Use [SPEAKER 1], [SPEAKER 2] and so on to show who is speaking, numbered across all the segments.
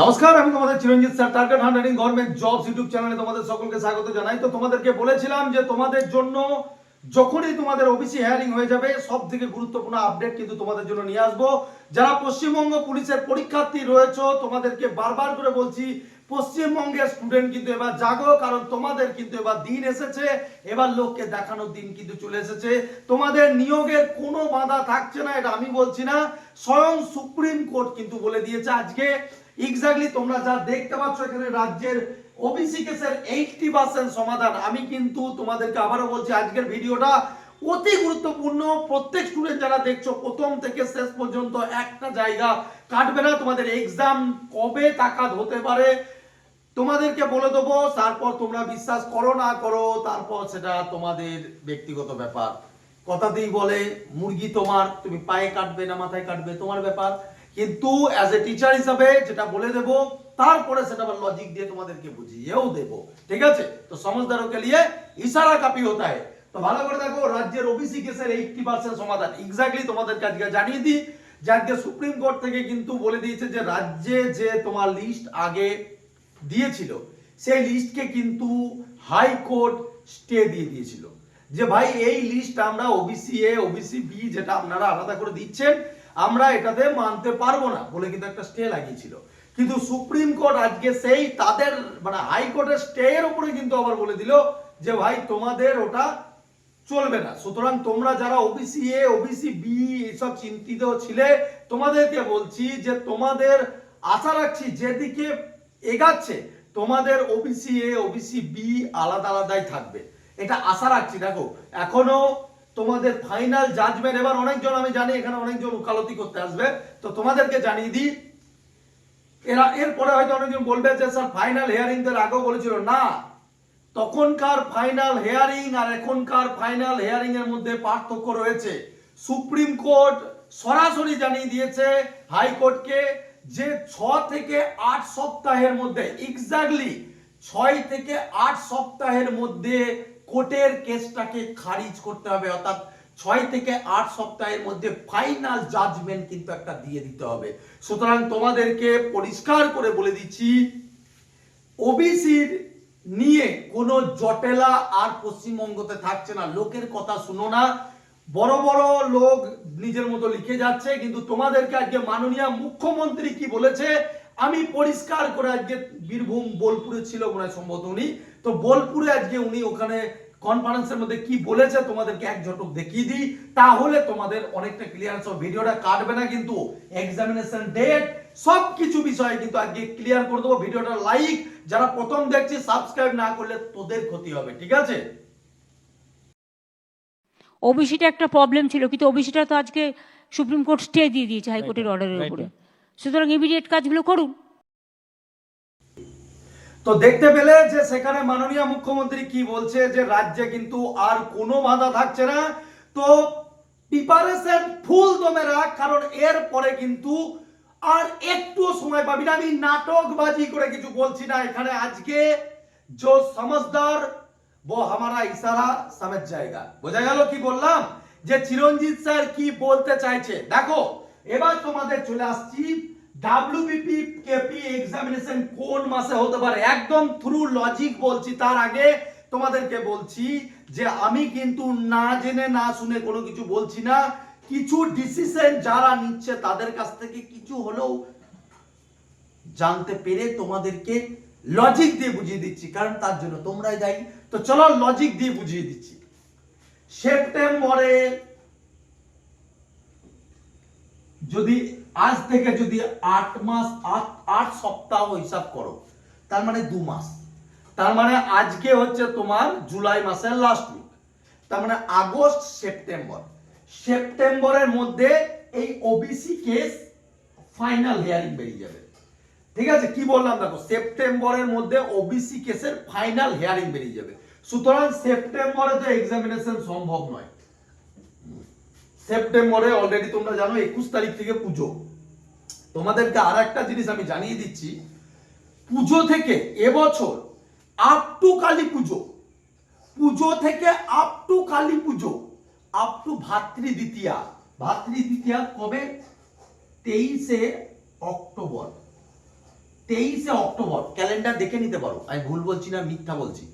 [SPEAKER 1] নমস্কার, আমি তোমাদের Chiranjit sir target hundred in government jobs YouTube চ্যানেলে তোমাদের সকলকে স্বাগত জানাই। তো তোমাদেরকে বলেছিলাম যে তোমাদের জন্য যখনই তোমাদের ওবিসি হেয়ারিং হয়ে যাবে সব থেকে গুরুত্বপূর্ণ আপডেট কিন্তু তোমাদের জন্য নিয়ে আসব। যারা পশ্চিমবঙ্গ পুলিশের পরীক্ষার্থী রয়েছে, তোমাদেরকে বারবার করে বলছি, পশ্চিমবঙ্গের স্টুডেন্ট কিন্তু এবার জাগো, কারণ তোমাদের কিন্তু এবার দিন এসেছে। এবার লোককে দেখানোর দিন কিন্তু চলে এসেছে। তোমাদের নিয়োগের কোনো বাধা থাকছে না, এটা আমি বলছি না। স্বয়ং সুপ্রিম কোর্ট কিন্তু বলে দিয়েছে আজকে এক্স্যাক্টলি তোমরা যা দেখতে পাচ্ছ এখানে রাজ্যের ওবিসি কেসের এইটটি পার্সেন্ট সমাধান। আমি কিন্তু তোমাদেরকে আবারও বলছি, আজকের ভিডিওটা অতি গুরুত্বপূর্ণ। প্রত্যেক স্টুডেন্ট যারা দেখছ, প্রথম থেকে শেষ পর্যন্ত একটা জায়গা কাটবে না। তোমাদের এক্সাম কবে তাকাত হতে পারে, তোমাদেরকে বলে দেবো। তারপর তোমরা বিশ্বাস করো না করো, তারপর সেটা তোমাদের ব্যক্তিগত ব্যাপার। কথাতেই বলে, মুরগি তোমার, তুমি পায়ে কাটবে না, মাথায় কাটবে, তোমার ব্যাপার। কিন্তু অ্যাজ এ টিচার হিসাবে যেটা বলে দেব, তারপরে সেটা আবার লজিক দিয়ে তোমাদেরকে বুঝিয়েও দেব। ঠিক আছে? তো সমঝদারও কে লিয়ে ইশারা কাপি হতা है তো ভালো করে দেখো, রাজ্যের ওবিসি কেসের এইটটি পার্সেন্ট সমাধান। এক্স্যাক্টলি তোমাদেরকে আজকে জানিয়ে দিই, যে আজকে সুপ্রিম কোর্ট থেকে কিন্তু বলে দিয়েছে যে রাজ্যে যে তোমার লিস্ট আগে দিয়েছিল, সেই লিস্টকে কিন্তু হাইকোর্ট স্টে দিয়ে দিয়েছিল। যে ভাই, এই লিস্ট আমরা ওবিসি এ ওবিসি বি যেটা আপনারা আলাদা করে দিচ্ছেন আমরা এটাতে মানতে পারব না, বলে কিন্তু একটা স্টে লাগিয়েছিল। কিন্তু সুপ্রিম কোর্ট আজকে সেই তাদের মানে হাইকোর্টের স্টে এর উপরে কিন্তু আবার বলে দিল যে, ভাই, তোমাদের ওটা চলবে না। সুতরাং তোমরা যারা ওবিসি এ ওবিসি বি এইসব চিন্তিত ছিলে, তোমাদেরকে বলছি যে, তোমাদের আশা রাখছি যেদিকে এগাচ্ছে, তোমাদের ওবিসি এ ওবিসি বি আলাদা আলাদাই থাকবে। এটা আশা রাখছি। দেখো, এখনও তোমাদের ফাইনাল জাজমেন্ট এবার অনেকজন, আমি জানি এখানে অনেকজন উকালতি করতে আসবে, তো তোমাদেরকে জানিয়ে দিই, এরা, এরপরে হয়তো অনেকজন বলবে যে, স্যার ফাইনাল হিয়ারিং এর আগেও বলেছিল। না, তখনকার ফাইনাল হেয়ারিং আর এখনকার ফাইনাল হেয়ারিং এর মধ্যে পার্থক্য রয়েছে। সুপ্রিম কোর্ট সরাসরি জানিয়ে দিয়েছে, হাইকোর্টকে যে ছ থেকে আট সপ্তাহের মধ্যে এক্স্যাক্টলি ছয় থেকে আট সপ্তাহের মধ্যে কোর্টের কেসটাকে খারিজ করতে হবে, অর্থাৎ ছয় থেকে আট সপ্তাহের মধ্যে ফাইনাল জাজমেন্ট কিন্তু একটা দিয়ে দিতে হবে। সুতরাং তোমাদেরকে পরিষ্কার করে বলে দিচ্ছি ওবিসির নিয়ে কোনো জটেলা আর পশ্চিমবঙ্গতে থাকছে না। লোকের কথা শুনো না। বড় বড় লোক নিজের মতো লিখে যাচ্ছে, কিন্তু তোমাদেরকে আজকে মাননীয় মুখ্যমন্ত্রী কি বলেছে, আমি পরিষ্কার করে আজকে বীরভূম বোলপুরে ছিল মনে হয় সম্ভবত উনি। তো বোলপুরে আজকে উনি ওখানে কনফারেন্সের মধ্যে কি বলেছে তোমাদেরকে এক ঝটক দেখিয়ে দিই। তাহলে তোমাদের অনেকটা ক্লিয়ার সব ভিডিওটা কাটবে না কিন্তু এক্সামিনেশন ডেট সব কিছু বিষয়ে কিন্তু আজকে ক্লিয়ার করে দেবো। ভিডিওটা লাইক যারা প্রথম দেখছি সাবস্ক্রাইব না করলে তোদের ক্ষতি হবে ঠিক আছে?
[SPEAKER 2] ওবিসিটা একটা প্রবলেম ছিল কিন্তু ওবিসিটা তো আজকে সুপ্রিম কোর্ট স্টে দিয়ে দিয়েছে হাইকোর্টের অর্ডারের উপরে। সুতরাং ইমিডিয়েট কাজগুলো করুন।
[SPEAKER 1] তো দেখতে পেলে যে সেখানে মাননীয় মুখ্যমন্ত্রী কি বলছে যে রাজ্যে কিন্তু আর কোনো বাধা থাকছে না। তো প্রিপারেশন ফুল তোমার রাখ, কারণ এর পরে কিন্তু আর একটু সময় পাবি না। আমি নাটকবাজি করে কিছু বলছি না। এখানে আজকে যে সমজদার বো হামারা ইশারা সমেজ জায়গা। বোঝা গেল কি বললাম? যে চিরঞ্জিত স্যার কি বলতে চাইছে? দেখো, এবার তোমাদের চলে আসছি ডাব্লিউবিপি কেপি এক্সামিনেশন কোন মাসে হতে পারে? একদম থ্রু লজিক বলছি। তার আগে তোমাদেরকে বলছি যে আমি কিন্তু না জেনে, না শুনে কোনো কিছু বলছি না। কিছু ডিসিশন যারা নিচ্ছে তাদের কাছ থেকে কিছু হলেও জানতে পেরে তোমাদেরকে লজিক দিয়ে বুঝিয়ে দিচ্ছি, কারণ তার জন্য তোমরাই দায়ী। তো চলো লজিক দিয়ে বুঝিয়ে দিচ্ছি। সেপ্টেম্বরে যদি আজ থেকে যদি আট মাস, আট আট সপ্তাহ হিসাব করো, তার মানে দু মাস। তার মানে আজকে হচ্ছে তোমার জুলাই মাসের লাস্ট উইক তার মানে আগস্ট, সেপ্টেম্বর। সেপ্টেম্বরের মধ্যে এই ওবিসি কেস ফাইনাল হিয়ারিং বেরিয়ে যাবে। ঠিক আছে? কি বললাম? দেখো, সেপ্টেম্বরের মধ্যে ওবিসি কেসের ফাইনাল হিয়ারিং বেরিয়ে যাবে। সুতরাং সেপ্টেম্বরে তো এক্সামিনেশন সম্ভব নয়। সেপ্টেম্বরে অলরেডি তোমরা জানো একুশ তারিখ থেকে পুজো। তোমাদেরকে আর একটা জিনিস আমি জানিয়ে দিচ্ছি। পুজো থেকে এবছর আপ টু কালী পুজো। পুজো থেকে up to Kali Puja. Up to ভাতৃ দ্বিতীয়া। ভাতৃ দ্বিতীয়া কবে? তেইশে অক্টোবর। তেইশে অক্টোবর। ক্যালেন্ডার দেখে নিতে পারো। আমি ভুল বলছি না, মিথ্যা বলছি।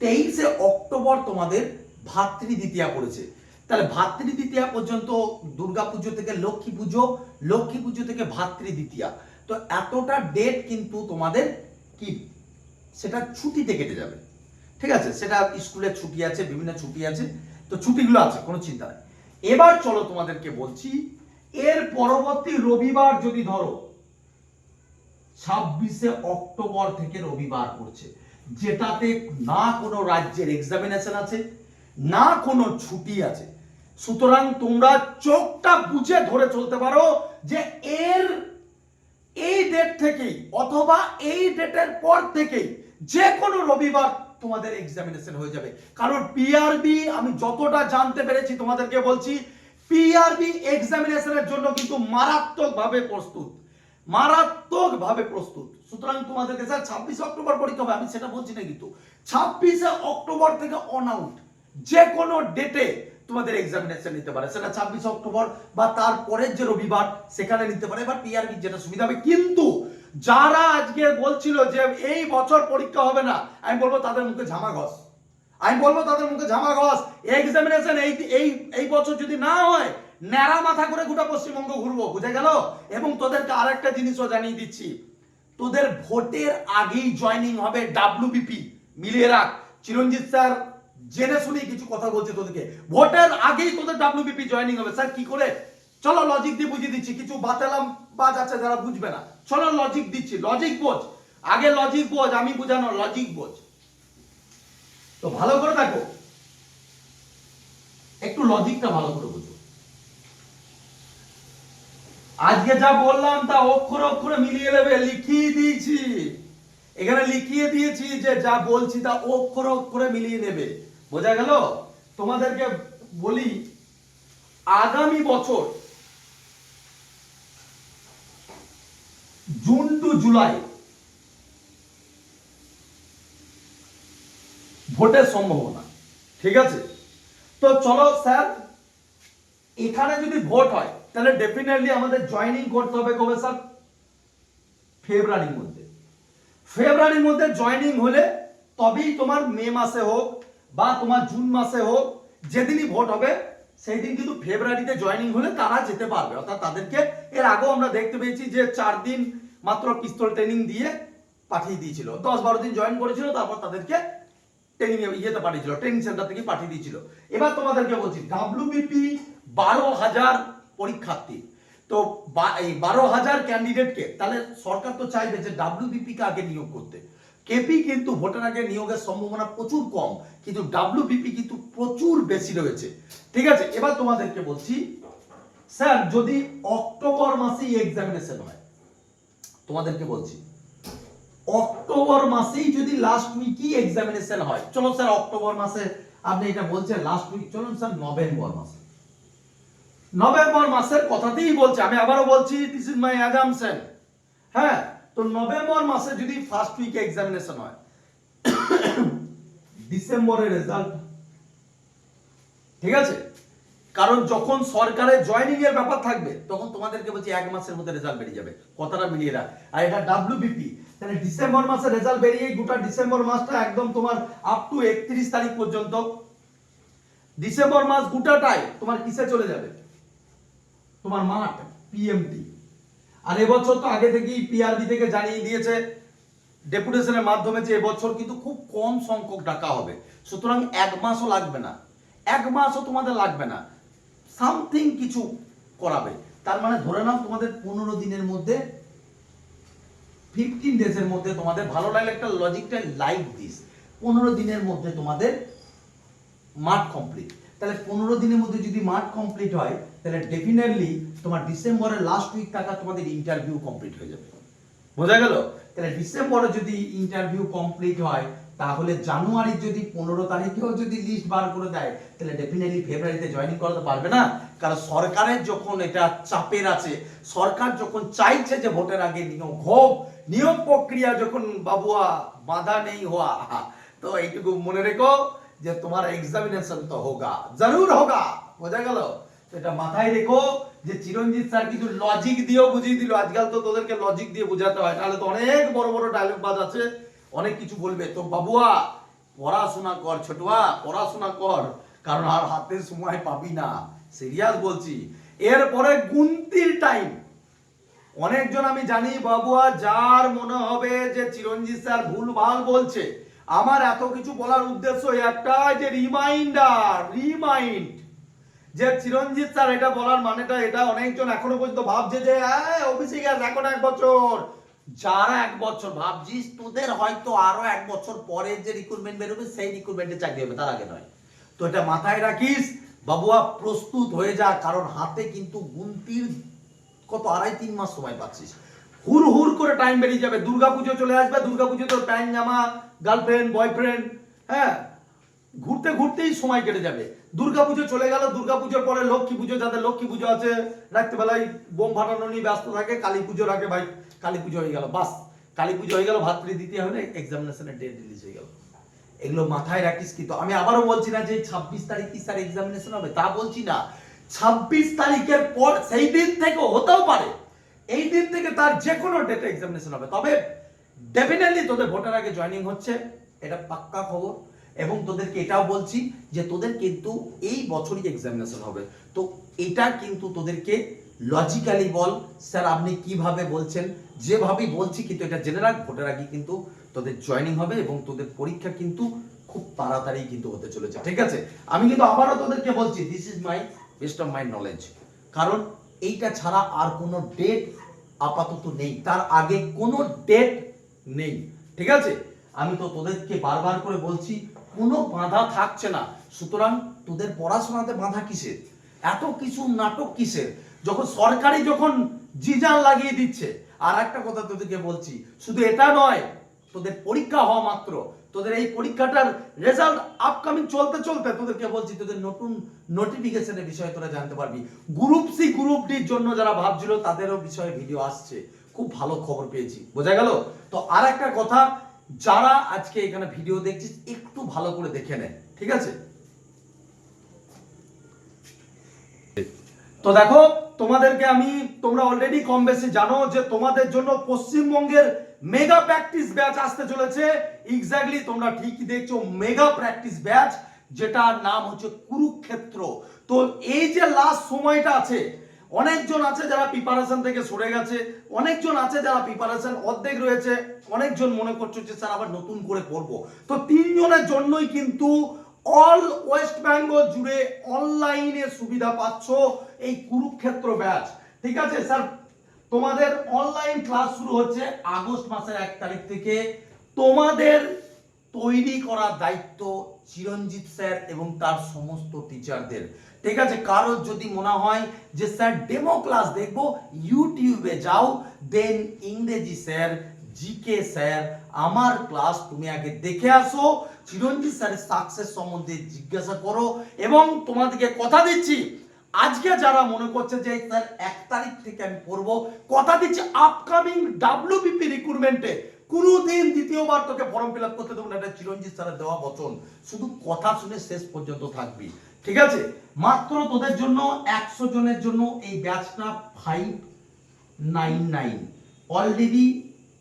[SPEAKER 1] তেইশে অক্টোবর তোমাদের ভাতৃ দ্বিতীয়া পড়েছে। তাহলে ভাতৃ দ্বিতীয়া পর্যন্ত দুর্গা পুজো থেকে লক্ষ্মী পুজো লক্ষ্মী পুজো থেকে ভাতৃ দ্বিতীয়া তো এতটা ডেট কিন্তু তোমাদের কি? সেটা ছুটিতে কেটে যাবে। ঠিক আছে? সেটা স্কুলের ছুটি আছে, বিভিন্ন ছুটি আছে। তো ছুটিগুলো আছে, কোনো চিন্তা নেই। এবার চলো তোমাদেরকে বলছি, এর পরবর্তী রবিবার যদি ধরো, ছাব্বিশে অক্টোবর থেকে রবিবার পড়ছে, যেটাতে না কোনো রাজ্যের এক্সামিনেশন আছে, না কোনো ছুটি আছে। সুতরাং তোমরা চোখটা বুঝে ধরে চলতে পারো যে এর এই ডেট থেকেই অথবা এই ডেটের পর থেকেই যে কোনো রবিবার তোমাদের এক্সামিনেশন হয়ে যাবে। কারণ পিআরবি আমি যতটা জানতে পেরেছি তোমাদেরকে বলছি পিআরবি এক্সামিনেশনের জন্য কিন্তু মারাত্মকভাবে প্রস্তুত। মারাত্মকভাবে প্রস্তুত। সুতরাং তোমাদেরকে স্যার ছাব্বিশে অক্টোবর পরীক্ষা হবে, আমি সেটা বলছি না কিন্তু। ছাব্বিশে অক্টোবর থেকে অন আউট যে কোনো ডেটে তোমাদের এক্সামিনেশন নিতে পারে। সেটা ছাব্বিশে অক্টোবর বা তারপরের যে রবিবার, সেখানে নিতে পারে। বা টিআরবি যেটা সুবিধা হবে। কিন্তু যারা আজকে বলছিল যে এই বছর পরীক্ষা হবে না, আমি বলব তাদের মুখে ঝামা ঘষ। আমি বলব তাদের মুখে ঝামা ঘষ। এক্সামিনেশন এই এই এই বছর যদি না হয়, ন্যাড়া মাথা করে গোটা পশ্চিমবঙ্গ ঘুরবো, বুঝে গেল? এবং তোদেরকে আরেকটা জিনিসও জানিয়ে দিচ্ছি। তোদের ভোটের আগেই জয়েনিং হবে ডাব্লিউবিপি মিলিয়ে রাখ। চিরঞ্জিত স্যার জেনে শুনে কিছু কথা বলছে তোদেরকে। ভোটের আগেই তোদের ডাব্লিউবিপি জয়েনিং হবে। স্যার, কি করে? চলো লজিক দিয়ে বুঝিয়ে দিচ্ছি। কিছু বাতালাম বাজ আছে যারা বুঝবে না। চলো লজিক দিচ্ছি। লজিক বোঝ। আগে লজিক বোঝ, আমি বুঝানো লজিক বোঝ। তো ভালো করে দেখো। একটু লজিকটা ভালো করে বুঝো। আজকে যা বললাম তা অক্ষর অক্ষরে মিলিয়ে নেবে। লিখিয়ে দিয়েছি। এখানে লিখিয়ে দিয়েছি যে যা বলছি তা অক্ষর অক্ষরে মিলিয়ে নেবে। বোঝা গেল? তোমাদেরকে বলি, আগামী বছর জুন টু জুলাই ভোটের সম্ভাবনা, ঠিক আছে? তো চলো স্যার, এখানে যদি ভোট হয়, তাহলে ডেফিনেটলি আমাদের জয়েনিং করতে হবে কবে স্যার? ফেব্রুয়ারির মধ্যে। ফেব্রুয়ারির মধ্যে জয়েনিং হলে তবেই তোমার মে মাসে হোক বা তোমার জুন মাসে হোক, যেদিনই ভোট হবে সেই দিন কিন্তু ফেব্রুয়ারিতে জয়েনিং হলে তারা যেতে পারবে। অর্থাৎ তাদেরকে এর আগেও আমরা দেখতে পেয়েছি যে চার দিন মাত্র পিস্তল ট্রেনিং দিয়ে পাঠিয়ে দিয়েছিল। দশ বারো দিন জয়েন করেছিল, তারপর তাদেরকে ট্রেনিং ইয়েতে পাঠিয়েছিল ট্রেনিং সেন্টার থেকে পাঠিয়ে দিয়েছিল। এবার তোমাদেরকে বলছি ডাব্লিউবিপি বারো হাজার পরীক্ষার্থী। তো এই বারো হাজার ক্যান্ডিডেটকে তাহলে সরকার তো চাইবে যে ডাব্লিউবিপি কে আগে নিয়োগ করতে। কেপি কিন্তু ভোটের আগে নিয়োগের সম্ভাবনা প্রচুর কম, কিন্তু ডাব্লিউবিপি কিন্তু প্রচুর বেশি রয়েছে। ঠিক আছে, এবার তোমাদেরকে বলছি, স্যার, যদি অক্টোবর মাসেই এক্সামিনেশন হয়, তোমাদেরকে বলছি, অক্টোবর মাসেই যদি লাস্ট উইকই এক্সামিনেশন হয় চলো স্যার, অক্টোবর মাসে আপনি এটা বলছেন লাস্ট উইক চলুন স্যার, নভেম্বর মাসে। নভেম্বর মাসের কথাতেই বলছি, আমি আবারও বলছি দিস ইজ মাই অ্যাজামশন হ্যাঁ তো নভেম্বর মাসে যদি ফার্স্ট উইকে এক্সামিনেশন হয়, ডিসেম্বরের রেজাল্ট ঠিক আছে? কারণ যখন সরকারের জয়েনিং এর ব্যাপার থাকবে, তখন তোমাদেরকে বলছি এক মাসের মধ্যে রেজাল্ট বেরিয়ে যাবে। কথাটা মিলিয়ে রাখ। আর এটা ডাব্লিউবিপি তাহলে ডিসেম্বর মাসে রেজাল্ট বেরিয়ে গোটা ডিসেম্বর মাসটা একদম তোমার আপ টু একত্রিশ তারিখ পর্যন্ত। ডিসেম্বর মাস গোটাটাই তোমার কিসে চলে যাবে? তোমার মাঠ পিএমটি আর এবছর তো আগে থেকেই পিআরবি থেকে জানিয়ে দিয়েছে ডেপুটেশনের মাধ্যমে যে এবছর কিন্তু খুব কম সংখ্যক ডাকা হবে। সুতরাং এক মাসও লাগবে না। এক মাসও তোমাদের লাগবে না। সামথিং কিছু করাবে। তার মানে ধরে নাও তোমাদের পনেরো দিনের মধ্যে ফিফটিন ডেজের মধ্যে তোমাদের ভালো লাগলে একটা লজিকটা লাইক দিস পনেরো দিনের মধ্যে তোমাদের মাঠ কমপ্লিট তাহলে পনেরো দিনের মধ্যে যদি মাঠ কমপ্লিট হয়, তাহলে ডেফিনেটলি তোমার ডিসেম্বরের লাস্ট উইক টাকা তোমাদের ইন্টারভিউ কমপ্লিট হয়ে যাবে। বোঝা গেল? তাহলে ডিসেম্বরে যদি ইন্টারভিউ কমপ্লিট হয়, তাহলে জানুয়ারির যদি পনেরো তারিখেও যদি লিস্ট বার করে দেয়, তাহলে ডেফিনেটলি ফেব্রুয়ারিতে জয়েনিং করাতে পারবে না। কারণ সরকারের যখন এটা চাপের আছে, সরকার যখন চাইছে যে ভোটের আগে নিয়োগ হোক, নিয়োগ প্রক্রিয়া যখন বাবুয়া বাধা নেই হওয়া, তো এইটুকু মনে রেখো। যে তোমার এক্সামিনেশন তো হোগা, জরুর হোগা, বোঝা গেল? এটা মাথায় রেখো যে চিরঞ্জিত স্যার কিছু লজিক দিয়েও বুঝিয়ে দিল। আজকাল তো তোদেরকে লজিক দিয়ে বোঝাতে হয়, তাহলে তো অনেক বড় বড় ডায়লগ বাজ আছে। অনেক কিছু বলবে। তো বাবুয়া, পড়াশোনা কর, ছোটুয়া, পড়াশোনা কর, কারণ আর হাতে সময় পাবি না। সিরিয়াস বলছি। এরপরে গুনতির টাইম অনেকজন আমি জানি বাবুয়া, যার মনে হবে যে চিরঞ্জিত স্যার ভুলভাল বলছে। আমার এত কিছু বলার উদ্দেশ্য একটাই যে রিমাইন্ডার রিমাইন্ড যে চিরঞ্জিত স্যার এটা বলার মানেটা এটা অনেকজন এখনও পর্যন্ত ভাবছে যে ওবিসি গ্যাস এখন এক বছর।
[SPEAKER 3] যারা এক বছর, ভাবছিস তোদের হয়তো আরও এক বছর পরে যে রিক্রুটমেন্ট বেরোবে, সেই রিক্রুটমেন্টে চাকরি হবে, তার আগে নয়।
[SPEAKER 1] তো এটা মাথায় রাখিস,
[SPEAKER 3] বাবুয়া প্রস্তুত হয়ে যা, কারণ হাতে কিন্তু গুনতির কত আড়াই তিন মাস সময় পাচ্ছিস।
[SPEAKER 1] হুর হুর করে টাইম বেরিয়ে যাবে। দুর্গাপুজো চলে আসবে দুর্গাপুজো তো প্যান্ট জামা গার্লফ্রেন্ড বয়ফ্রেন্ড হ্যাঁ? ঘুরতে ঘুরতেই সময় কেটে যাবে। দুর্গাপুজো চলে গেল, দুর্গাপুজোর পরে লক্ষ্মী পুজো, যাদের লক্ষ্মী পুজো আছে, রাত্রিবেলায় বোম ফাটানো নিয়ে ব্যস্ত থাকে, কালী পুজোর আগে ভাই, কালী পুজো হয়ে গেল, বাস। কালী পুজো হয়ে গেল, ভাতৃ দ্বিতীয় হলে এক্সামিনেশনের ডেট রিলিজ হয়ে গেল।
[SPEAKER 3] এগুলো মাথায় রাখিস কিন্তু, আমি আবারও বলছি না যে ছাব্বিশ তারিখ কি স্যার এক্সামিনেশন হবে, তা বলছি না। ছাব্বিশ তারিখের পর সেই দিন থেকে হতেও পারে।
[SPEAKER 1] এই দিন থেকে তার যে কোনো ডেটে এক্সামিনেশন হবে। তবে ডেফিনেটলি তোদের ভোটার আগে জয়েনিং হচ্ছে,
[SPEAKER 3] এটা পাক্কা খবর। এবং তোদেরকে এটাও বলছি যে তোদের কিন্তু এই বছরই এক্সামিনেশন হবে। তো এটা কিন্তু তোদেরকে লজিক্যালি বল, স্যার আপনি কীভাবে বলছেন? যেভাবেই বলছি, কিন্তু এটা জেনে রাখ ভোটের আগে কিন্তু তোদের জয়েনিং হবে এবং তোদের পরীক্ষা কিন্তু খুব তাড়াতাড়ি কিন্তু হতে চলেছে। ঠিক আছে? আমি কিন্তু আবারও তোদেরকে বলছি this is my best of my knowledge কারণ এইটা ছাড়া আর কোনো ডেট আপাতত নেই। তার আগে কোনো ডেট নেই। ঠিক আছে? আমি তো তোদেরকে বারবার করে বলছি, কোনো বাধা থাকছে না। সুতরাং তোদের পড়াশোনাতে বাধা কিসের? এত কিছু নাটক কিসের? যখন সরকারি যখন জিজান লাগিয়ে দিচ্ছে আর একটা কথা তোদেরকে বলছি, শুধু এটা নয় তোদের পরীক্ষা হওয়া মাত্র। তোদের এই পরীক্ষাটার রেজাল্ট আপকামিং চলতে চলতে তোদেরকে বলছি, তোদের নতুন নোটিফিকেশনের বিষয়ে তোরা জানতে পারবি। গ্রুপ সি গ্রুপ ডির জন্য যারা ভাবছিল, তাদেরও বিষয়ে ভিডিও আসছে। খুব ভালো খবর পেয়েছি। বোঝা গেল? তো আর একটা কথা, যারা আজকে এখানে ভিডিও দেখছিস, একটু ভালো করে দেখে নে। ঠিক আছে?
[SPEAKER 1] তো দেখো, তোমাদেরকে আমি, তোমরা অলরেডি কম বেশি জানো যে তোমাদের জন্য পশ্চিমবঙ্গের মেগা প্র্যাকটিস ব্যাচ আসতে চলেছে। এক্স্যাক্টলি তোমরা ঠিকই দেখছ মেগা প্র্যাকটিস ব্যাচ যেটার নাম হচ্ছে কুরুক্ষেত্র। তো এই যে লাস্ট সময়টা আছে, অনেকজন আছে যারা প্রিপারেশন থেকে সরে গেছে, অনেকজন আছে যারা প্রিপারেশন অর্ধেক রয়েছে, অনেকজন মনে করছে যে স্যার আবার নতুন করে পড়ব তো তিনজনের জন্যই কিন্তু অল ওয়েস্ট বেঙ্গল জুড়ে অনলাইনে সুবিধা পাচ্ছ এই কুরুক্ষেত্র ব্যাচ ঠিক আছে, স্যার তোমাদের অনলাইন ক্লাস শুরু হচ্ছে আগস্ট মাসের এক তারিখ থেকে। তোমাদের তৈরি করার দায়িত্ব চিরঞ্জিত স্যার এবং তার সমস্ত টিচারদের ঠিক আছে, কারোর যদি মনে হয় যে, স্যার ডেমো ক্লাস দেখব ইউটিউবে যাও দেন ইংরেজি স্যার জিকে স্যার, আমার ক্লাস তুমি আগে দেখে আসো, চিরঞ্জিত স্যারের সাকসেস সম্বন্ধে জিজ্ঞাসা করো এবং তোমাদেরকে কথা দিচ্ছি। আজকে যারা মনে করছে যে, স্যার, এক তারিখ থেকে আমি পড়ব, কথা দিচ্ছি আপকামিং ডাব্লিউবিপি রিক্রুটমেন্টে কোনোদিন দ্বিতীয়বার তোকে ফর্ম ফিল আপ করতে দেবো না। এটা চিরঞ্জিত স্যারের দেওয়া বচন। শুধু কথা শুনে শেষ পর্যন্ত থাকবি। ঠিক আছে? মাত্র তোদের জন্য, একশো জনের জন্য এই ব্যাচটা ফাইভ নাইন নাইন অলরেডি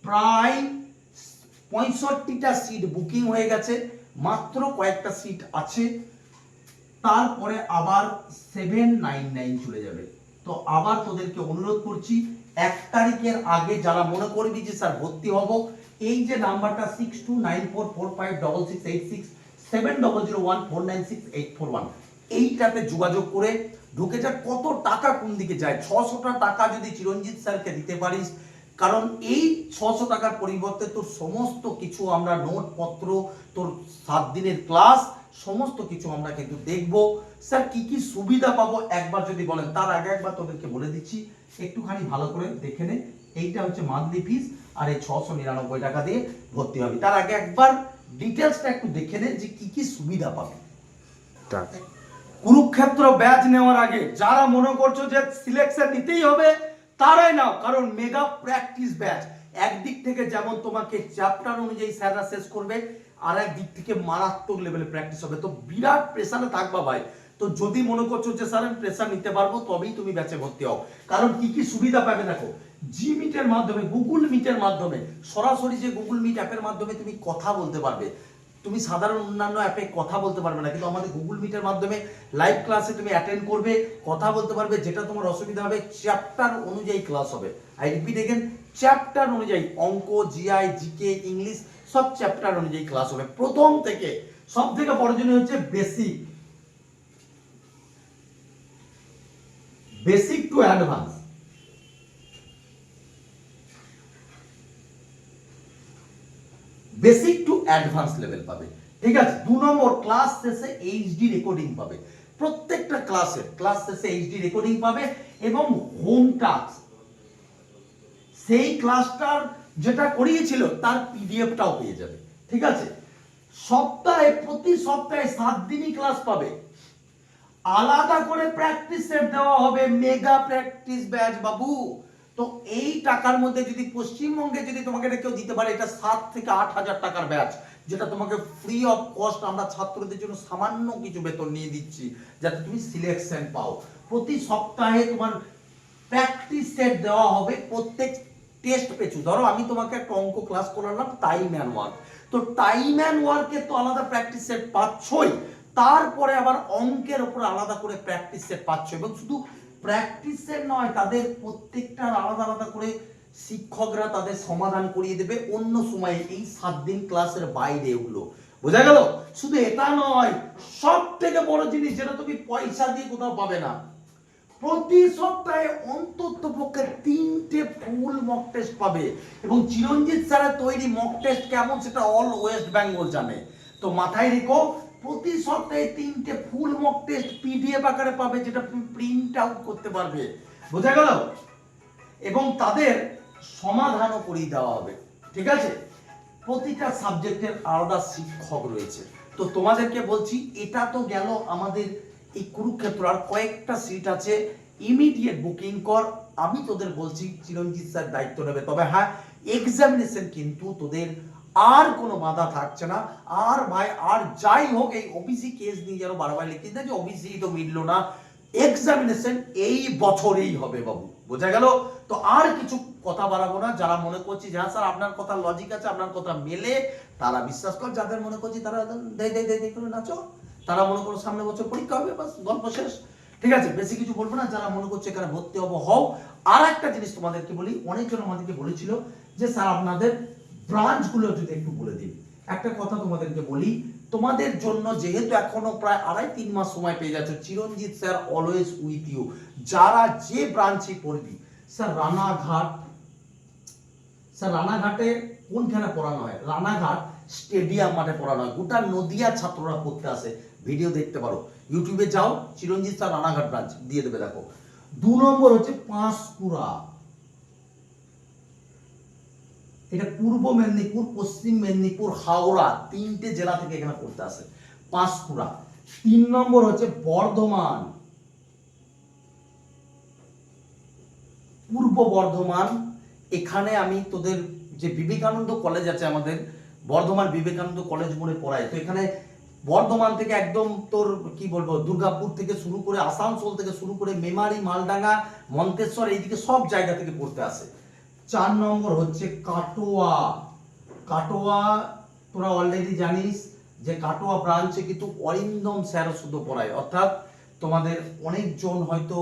[SPEAKER 1] প্রায় পঁয়ষট্টিটা সিট বুকিং হয়ে গেছে। মাত্র কয়েকটা সিট আছে। তারপরে আবার সেভেন নাইন নাইন চলে যাবে। তো আবার তোদেরকে অনুরোধ করছি, এক তারিখের আগে যারা মনে করবি যে স্যার, ভর্তি হব, এই যে নাম্বারটা six two nine four four five double six eight six seven double zero one four nine six eight four one এইটাতে যোগাযোগ করে ঢুকে যা, কত টাকা কোন দিকে যায়। ছশোটা টাকা যদি চিরঞ্জিত স্যারকে দিতে পারিস, কারণ এই ছশো টাকার পরিবর্তে তোর সমস্ত কিছু আমরা নোটপত্র, তোর সাত দিনের ক্লাস সমস্ত কিছু আমরা কিন্তু দেখব। স্যার কি কি সুবিধা পাবো? একবার যদি বলেন। তার আগে একবার তোদেরকে বলে দিচ্ছি একটুখানি ভালো করে দেখে নে। এইটা হচ্ছে মান্থলি ফিস আর এই ছশো নিরানব্বই টাকা দিয়ে ভর্তি হবে। তার আগে একবার ডিটেলসটা একটু দেখে নে যে কি কি সুবিধা পাবে। কুরুক্ষেত্র ব্যাচ নেওয়ার আগে যারা মনে করছ যে সিলেকশন নিতেই হবে তারাই নাও কারণ মেগা প্র্যাকটিস ব্যাচ একদিক থেকে যেমন তোমাকে চ্যাপ্টার অনুযায়ী স্যাররা শেষ করবে আর এক দিক থেকে মারাত্মক লেভেলে প্র্যাকটিস হবে। তো বিরাট প্রেশারে থাকবা ভাই। তো যদি মনে করছ যে, স্যার, আমি প্রেসার নিতে পারব, তবেই তুমি ব্যাচে ভর্তি হও। কারণ কি কি সুবিধা পাবে দেখো? জি মিটের মাধ্যমে গুগল মিটের মাধ্যমে, সরাসরি যে গুগল মিট অ্যাপের মাধ্যমে তুমি কথা বলতে পারবে। তুমি সাধারণ অন্যান্য অ্যাপে কথা বলতে পারবে না, কিন্তু আমাদের গুগল মিটের মাধ্যমে লাইভ ক্লাসে তুমি অ্যাটেন্ড করবে, কথা বলতে পারবে, যেটা তোমার অসুবিধা হবে চ্যাপ্টার অনুযায়ী ক্লাস হবে। আই রিপিট এগেন চ্যাপ্টার অনুযায়ী, অঙ্ক জিআই জিকে ইংলিশ সব চ্যাপ্টার অনুযায়ী ক্লাস হবে। প্রথম থেকে সব থেকে জিনিস হচ্ছে basic basic to advance basic to advance level পাবে। ঠিক আছে? দু নম্বর ক্লাস শেষে এইচডি রেকর্ডিং পাবে। প্রত্যেকটা ক্লাসে ক্লাস শেষে এইচডি রেকর্ডিং পাবে এবং হোম টাস্ক সেই ক্লাসটার যেটা করিয়েছিল, তার পিডিএফটাও পেয়ে যাবে। ঠিক আছে? সপ্তাহে, প্রতি সপ্তাহে সাত দিনই ক্লাস পাবে। আলাদা করে প্র্যাকটিস সেট দেওয়া হবে মেগা প্র্যাকটিস ব্যাচ বাবু। তো এই টাকার মধ্যে যদি পশ্চিমবঙ্গে যদি তোমাকে এটা কেউ দিতে পারে, এটা সাত থেকে আট হাজার টাকার ব্যাচ যেটা তোমাকে ফ্রি অফ কস্ট আমরা ছাত্রদের জন্য সামান্য কিছু বেতন নিয়ে দিচ্ছি, যাতে তুমি সিলেকশন পাও। প্রতি সপ্তাহে তোমার প্র্যাকটিস সেট দেওয়া হবে প্রত্যেক টেস্ট পেছু ধরো আমি তোমাকে একটা অঙ্ক ক্লাস করালাম টাইম অ্যান্ড ওয়ার্ক তো টাইম অ্যান্ড ওয়ার্কের তো আলাদা প্র্যাকটিস সেট পাচ্ছই। তারপরে আবার অঙ্কের উপর আলাদা করে প্র্যাকটিস সেট পাচ্ছ। এবং শুধু প্র্যাকটিস সেট নয়, তাদের প্রত্যেকটার আলাদা আলাদা করে শিক্ষকরা তাদের সমাধান করিয়ে দেবে অন্য সময়ে এই সাত দিন ক্লাসের বাইরে এগুলো। বোঝা গেল? শুধু এটা নয় সব থেকে বড় জিনিস যেটা তুমি পয়সা দিয়ে কোথাও পাবে না। প্রতি সপ্তাহে অন্তত পক্ষে তিনটে ফুল মক টেস্ট পাবে। এবং চিরঞ্জিত স্যারের তৈরি মক টেস্ট কেমন সেটা অল ওয়েস্ট বেঙ্গল জানে। তো মাথায় রেখো, প্রতি সপ্তাহে তিনটে ফুল মক টেস্ট পিডিএফ আকারে পাবে যেটা প্রিন্ট আউট করতে পারবে। বোঝা গেল? এবং তাদের সমাধানও করিয়ে দেওয়া হবে। ঠিক আছে? প্রতিটা সাবজেক্টের আলাদা শিক্ষক রয়েছে। তো তোমাদেরকে বলছি, এটা তো গেল আমাদের এই কুরুক্ষেত্র আর কয়েকটা সিট আছে। ইমিডিয়েট বুকিং কর। আমি তোদের বলছি, চিরঞ্জিত স্যার দায়িত্ব নেবে। তবে হ্যাঁ এক্সামিনেশন কিন্তু তোদের আর কোনো বাধা থাকছে না। আর ভাই, আর যাই হোক, এই ওবিসি কেস নিয়ে যেন বারবার লিখতে না যে ওবিসি তো মিললো না। এক্সামিনেশন এই বছরেই হবে বাবু। বোঝা গেল? তো আর কিছু কথা বাড়াবো না। যারা মনে করছি যে হ্যাঁ স্যার, আপনার কথা লজিক আছে, আপনার কথা মেলে, তারা বিশ্বাস কর, যাদের মনে করছি তারা দেয় দেয় দেয়, করে নাচো। তারা মনে করো সামনে বছর পরীক্ষা হবে, বাস গল্প শেষ। ঠিক আছে, বেশি কিছু বলব না, যারা মনে করছে এখানে ভর্তি হব, হও। আর একটা জিনিস তোমাদেরকে বলি অনেকজন আমাদেরকে বলেছিল যে, স্যার, আপনাদের ব্রাঞ্চগুলো যদি একটু বলে দিন। একটা কথা তোমাদেরকে বলি, তোমাদের জন্য যেহেতু এখনও প্রায় আড়াই তিন মাস সময় পেয়ে যাচ্ছ, Chiranjit sir always with you যারা যে ব্রাঞ্চে পড়বি, স্যার, রানাঘাট, স্যার, রানাঘাটে কোনখানে পড়ানো হয়? রানাঘাট স্টেডিয়াম মাঠে পড়ানো হয়। গোটা নদিয়া ছাত্ররা পড়তে আসে। ভিডিও দেখতে পারো। ইউটিউবে যাও, চিরঞ্জিত স্যার রানাঘাট ব্রাঞ্চ দিয়ে দেবে, দেখো। দু নম্বর হচ্ছে পাঁশকুড়া। এটা পূর্ব মেদিনীপুর, পশ্চিম মেদিনীপুর, হাওড়া, তিনটে জেলা থেকে এখানে পড়তে আসে পাঁশকুড়া। তিন নম্বর হচ্ছে বর্ধমান। পূর্ব বর্ধমান, এখানে আমি তোদের যে বিবেকানন্দ কলেজ আছে আমাদের, বর্ধমান বিবেকানন্দ কলেজ মোড়ে পড়াই তো এখানে বর্ধমান থেকে একদম তোর, কি বলব, দুর্গাপুর থেকে শুরু করে আসানসোল থেকে শুরু করে মেমারি, মালডাঙ্গা, মন্তেশ্বর, এইদিকে সব জায়গা থেকে পড়তে আসে। চার নম্বর হচ্ছে কাটোয়া। কাটোয়া, তোরা অলরেডি জানিস যে কাটোয়া ব্রাঞ্চে কিন্তু অরিন্দম স্যার শুধু পড়ায়। অর্থাৎ তোমাদের অনেকজন হয়তো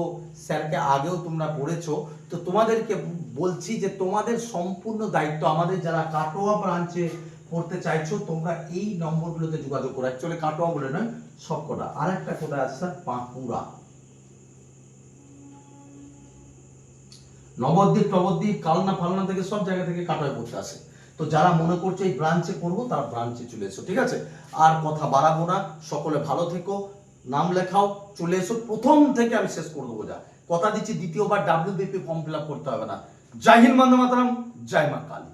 [SPEAKER 1] স্যারকে আগেও তোমরা পড়েছো। তো তোমাদেরকে বলছি যে তোমাদের সম্পূর্ণ দায়িত্ব আমাদের যারা কাটোয়া ব্রাঞ্চে পড়তে চাইছো, তোমরা এই নম্বরগুলোতে যোগাযোগ করো। অ্যাকচুয়ালি কাটোয়া বলে নয় সবকটা আর একটা কোথায় আছে? স্যার বাঁকুড়া। নবদ্বীপ, টবদ্বীপ, কালনা, ফালনা থেকে সব জায়গা থেকে কাটোয়ায় পড়তে আসে। তো যারা মনে করছে এই ব্রাঞ্চে করব তারা ব্রাঞ্চে চলে এসো, ঠিক আছে? আর কথা বাড়াবো না। সকলে ভালো থেকো। নাম লেখাও, চলে এসো। প্রথম থেকে আমি শেষ করে দেবো যা। কথা দিচ্ছি, দ্বিতীয়বার ডাব্লিউবিপি ফর্ম ফিল আপ করতে হবে না।
[SPEAKER 4] জয় হিন্দ বন্দে মাতরম, জয় মা কালী।